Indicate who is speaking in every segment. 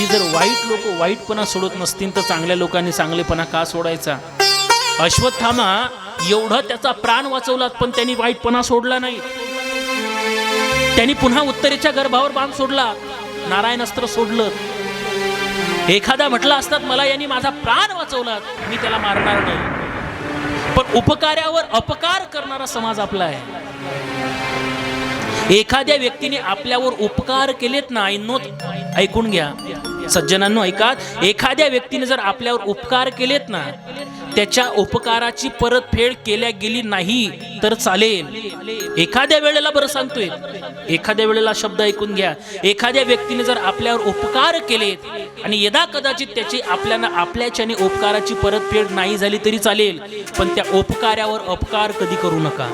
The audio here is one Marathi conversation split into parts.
Speaker 1: कधी जर वाईट लोक वाईटपणा सोडत नसतील तर चांगल्या लोकांनी चांगलेपणा का सोडायचा? अश्वत्थामा एवढा त्याचा प्राण वाचवलात पण त्यांनी वाईटपणा सोडला नाही. त्यांनी पुन्हा उत्तरेच्या गर्भावर बाण सोडला. नारायण अस्त्र सोडलं. एखादा म्हटला असतात मला यांनी माझा प्राण वाचवला मी त्याला मारणार नाही. पण उपकार्यावर अपकार करणारा समाज आपला आहे. एखाद्या व्यक्तीने आपल्यावर उपकार केलेत ना ऐनो ऐकून घ्या. सज्जनांनो ऐका. एखाद्या व्यक्तीने जर आपल्यावर उपकार केलेत ना त्याच्या उपकाराची परतफेड केल्या गेली नाही तर चालेल. एखाद्या वेळेला बरं सांगतोय. एखाद्या वेळेला शब्द ऐकून घ्या. एखाद्या व्यक्तीने जर आपल्यावर उपकार केलेत आणि यदा कदाचित त्याची आपल्याला आपल्याच्याने उपकाराची परतफेड नाही झाली तरी चालेल पण त्या उपकार्यावर अपकार कधी करू नका.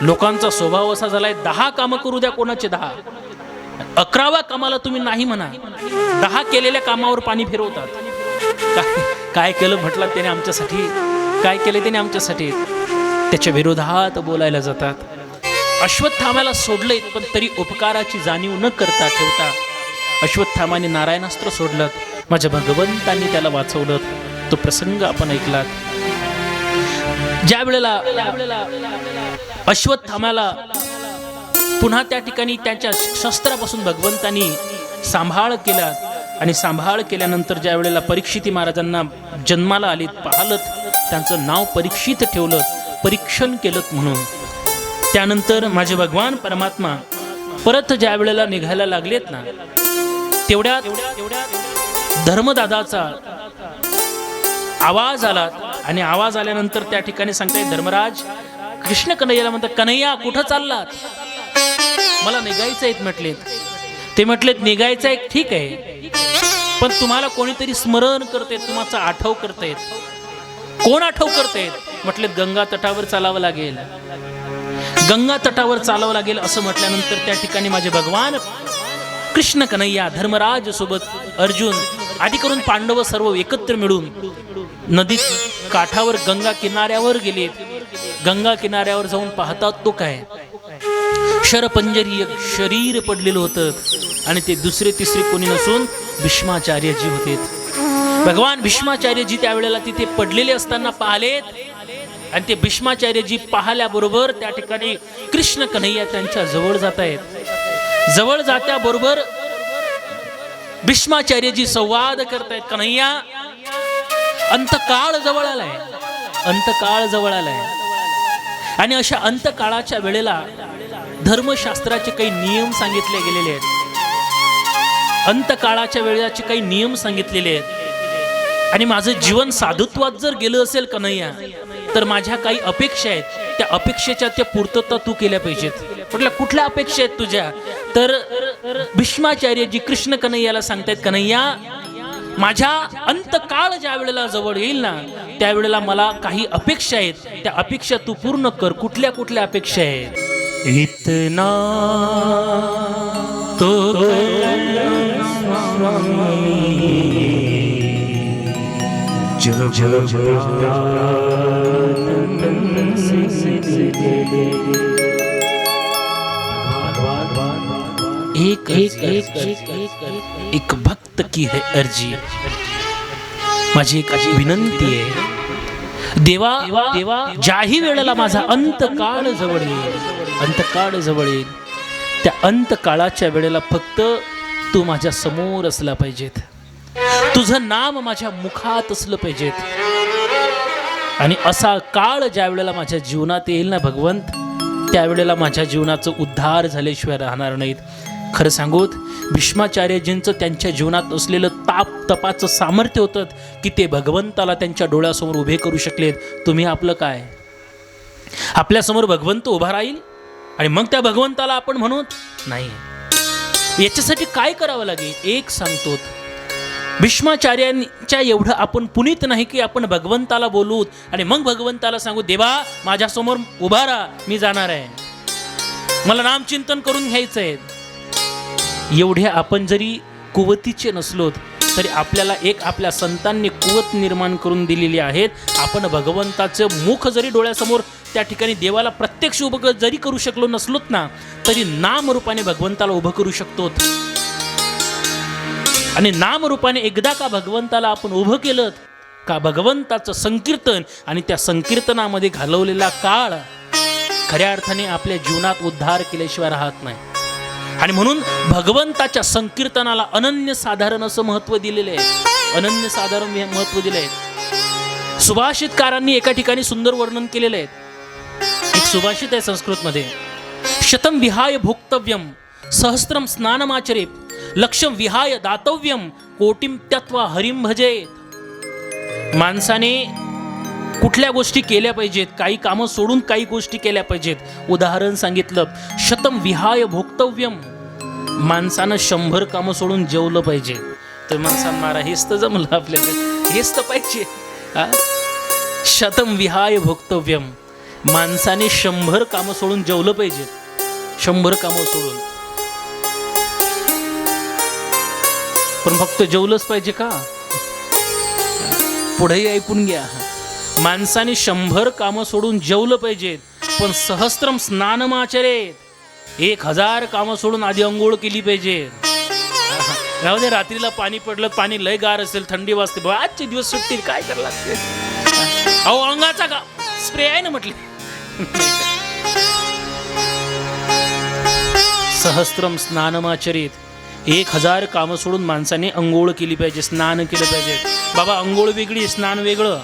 Speaker 1: लोकांचा स्वभाव असा झालाय दहा कामं करू द्या कोणाचे दहा. अकराव्या कामाला तुम्ही नाही म्हणा. दहा केलेल्या कामावर पाणी फिरवतात. काय केलं म्हटलं त्याने आमच्यासाठी? काय केलं त्याने आमच्यासाठी? त्याच्या विरोधात बोलायला जातात. अश्वत्थामाला सोडलंय पण तरी उपकाराची जाणीव न करता ठेवता अश्वत्थामाने नारायणास्त्र सोडलं माझ्या भगवंतांनी त्याला वाचवलं तो प्रसंग आपण ऐकलात. ज्या वेळेला अश्वत्थामाला पुन्हा त्या ठिकाणी त्यांच्या शस्त्रापासून भगवंतांनी सांभाळ केला आणि सांभाळ केल्यानंतर ज्या वेळेला परीक्षिती महाराजांना जन्माला आले पाहलत त्यांचं नाव परीक्षित ठेवलं परीक्षण केलं म्हणून. त्यानंतर माझे भगवान परमात्मा परत ज्या वेळेला निघायला लागलेत ना तेवढ्यात धर्मदादाचा आवाज आला आणि आवाज आल्यानंतर त्या ठिकाणी सांगताय धर्मराज कृष्ण कन्हैयाला म्हणतात कन्हैया कुठं चाललात? मला निघायचं आहेत म्हटलेत. ते म्हटलेत निघायचं आहे ठीक आहे. पण तुम्हाला कोणीतरी स्मरण करते तुम्हाला आठव करतायत कोण आठव करतायत म्हटलेत गंगा तटावर चालावं लागेल. गंगा तटावर चालावं लागेल असं म्हटल्यानंतर त्या ठिकाणी माझे भगवान कृष्ण कन्हैया धर्मराज सोबत अर्जुन आदी करून पांडव सर्व एकत्र मिळून नदी काठावर गंगा किनाऱ्यावर गेलेत. गंगा किनाऱ्यावर जाऊन पाहतात तो काय? अक्षरपंजरी एक शरीर पडलेलं होतं आणि ते दुसरे तिसरे कोणी नसून भीष्माचार्यजी होते. भगवान भीष्माचार्यजी त्यावेळेला तिथे पडलेले असताना पाहलेत आणि ते भीष्माचार्यजी पाहल्याबरोबर त्या ठिकाणी कृष्ण कन्हैया त्यांच्या जवळ जात आहेत. जवळ जात्याबरोबर भीष्माचार्यजी संवाद करतायत कन्हैया. अंतकाळ जवळ आलाय. अंतकाळ जवळ आलाय. आणि अशा अंतकाळाच्या वेळेला धर्मशास्त्राचे काही नियम सांगितले गेलेले आहेत. अंतकाळाच्या वेळेचे काही नियम सांगितलेले आहेत. आणि माझं जीवन साधुत्वात जर गेलं असेल कन्हैया तर माझ्या काही अपेक्षा आहेत. त्या अपेक्षेच्या त्या पूर्तता तू केल्या पाहिजेत. म्हटलं कुठल्या अपेक्षा आहेत तुझ्या? तर भीष्माचार्यजी कृष्ण कन्हैयाला सांगतायत कन्हैया माझ्या अंतकाळ ज्या वेळेला जवळ येईल ना त्यावेळेला मला काही अपेक्षा आहेत. त्या अपेक्षा तू पूर्ण कर कुठल्या कुठल्या अपेक्षा आहेत? इतना तो एक एक एक एक एक एक भक्त की है अर्जी। माझी एक अशी विनंती आहे। देवा देवा ज्याही वेळेला माझा अंत काळ जवळ येईल। अंतकाळ जवळ येईल. त्या अंतकाळाच्या वेळेला फक्त तू माझ्यासमोर असला पाहिजेत. तुझं नाम माझ्या मुखात असलं पाहिजेत. आणि असा काळ ज्या वेळेला माझ्या जीवनात येईल ना भगवंत त्यावेळेला माझ्या जीवनाचं उद्धार झाल्याशिवाय राहणार नाहीत. खरं सांगूत भीष्माचार्यजींचं त्यांच्या जीवनात असलेलं ताप तपाचं सामर्थ्य होतं की ते भगवंताला त्यांच्या डोळ्यासमोर उभे करू शकलेत. तुम्ही आपलं काय? आपल्यासमोर भगवंत उभा राहील? आणि मग त्या भगवंताला आपण म्हणू नाही. याच्यासाठी काय करावं लागेल? एक सांगतो. भीष्माचार्यांच्या एवढं आपण पुनीत नाही की आपण भगवंताला बोलू आणि मग भगवंताला सांगू देवा माझ्यासमोर उभा राहा मी जाणार आहे. मला नामचिंतन करून घ्यायचं आहे एवढे आपण जरी कुवतीचे नसलोत तरी आपल्याला एक आपल्या संतांनी कुवत निर्माण करून दिलेली आहेत. आपण भगवंताचं मुख जरी डोळ्यासमोर त्या ठिकाणी देवाला प्रत्यक्ष उभं जरी करू शकलो नसलोत ना तरी नामरूपाने भगवंताला उभं करू शकतो आणि नामरूपाने एकदा का भगवंताला आपण उभं केलं का भगवंताचं संकीर्तन आणि त्या संकीर्तनामध्ये घालवलेला काळ खऱ्या अर्थाने आपल्या जीवनात उद्धार केल्याशिवाय राहत नाही. आणि म्हणून भगवंताच्या संकीर्तनाला अनन्य साधारण असं महत्त्व दिलेलं आहे अनन्य साधारण महत्त्व दिलं आहे सुभाषितकारांनी एका ठिकाणी सुंदर वर्णन केलेलं आहे. सुभाषित आहे संस्कृतमध्ये. शतम विहाय भोक्तव्यम सहस्त्रम स्नानमाचरे लक्षम विहाय दातव्यम कोटीम त्यात्वा हरिम भजेत. माणसाने कुठल्या गोष्टी केल्या पाहिजेत? काही कामं सोडून काही गोष्टी केल्या पाहिजेत. उदाहरण सांगितलं शतम विहाय भोक्तव्यम माणसानं शंभर कामं सोडून जेवलं पाहिजे. तर माणसानं मारा हेच तर जमलं आपल्याला. हेच तर पाहिजे. शतम विहाय भोक्तव्यम माणसाने शंभर कामं सोडून जेवलं पाहिजे. शंभर कामं सोडून. पण फक्त जेवलंच पाहिजे का? पुढेही ऐकून घ्या. माणसाने शंभर कामं सोडून जेवलं पाहिजेत पण सहस्त्रम स्नानमाचरेत एक हजार कामं सोडून आधी अंघोळ केली पाहिजे. राहू दे रात्रीला पाणी पडलं पाणी लय गार असेल थंडी वाजते आजचे दिवस सुटतील काय करायला लागते अहो अंगाचा का स्प्रे आहे ना म्हटले. सहस्त्रम स्नानमाचरित. एक हजार कामं सोडून माणसाने अंघोळ केली पाहिजे स्नान केलं पाहिजे. बाबा अंघोळ वेगळी स्नान वेगळं.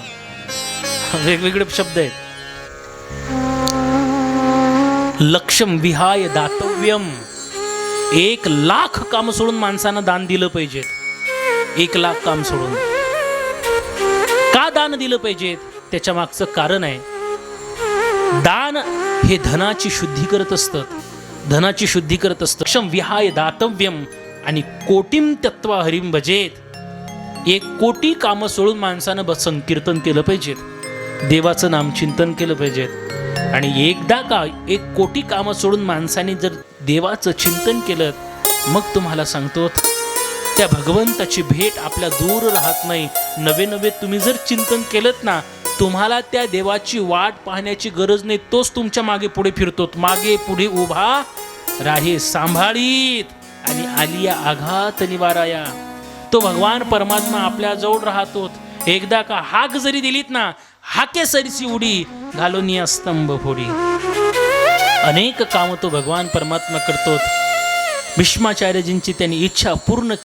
Speaker 1: वेगवेगळे शब्द आहेत. लक्षम विहाय दातव्यम एक लाख काम सोडून माणसानं दान दिलं पाहिजे. एक लाख काम सोडून. का दान दिलं पाहिजे? त्याच्या मागचं कारण आहे दान हे धनाची शुद्धी करत असतं. धनाची शुद्धी करत असतं. क्षम विहाय दातव्यम आणि कोटीम तत्व हरिम भजेत. एक कोटी कामं सोडून माणसानं बस संकीर्तन केलं पाहिजे देवाचं नामचिंतन केलं पाहिजे आणि एकदा का एक कोटी कामं सोडून माणसाने जर देवाचं चिंतन केलं मग तुम्हाला सांगतो त्या भगवंताची भेट आपल्या दूर राहत नाही. नवे नवे तुम्ही जर चिंतन केलं ना तुम्हाला त्या देवाची वाट पाहण्याची गरज नाही तोच तुमच्या मागे पुढे फिरतो. मागे पुढे उभा राहे सांभाळीत. आणि आलिया आघात निवाराया. तो भगवान परमात्मा आपल्या जवळ राहतो एकदा का हाक जरी दिलीत ना हाके सरीची उडी घालून या स्तंभ फोडी अनेक कामं तो भगवान परमात्मा करतो भीष्माचार्यजींची त्यांनी इच्छा पूर्ण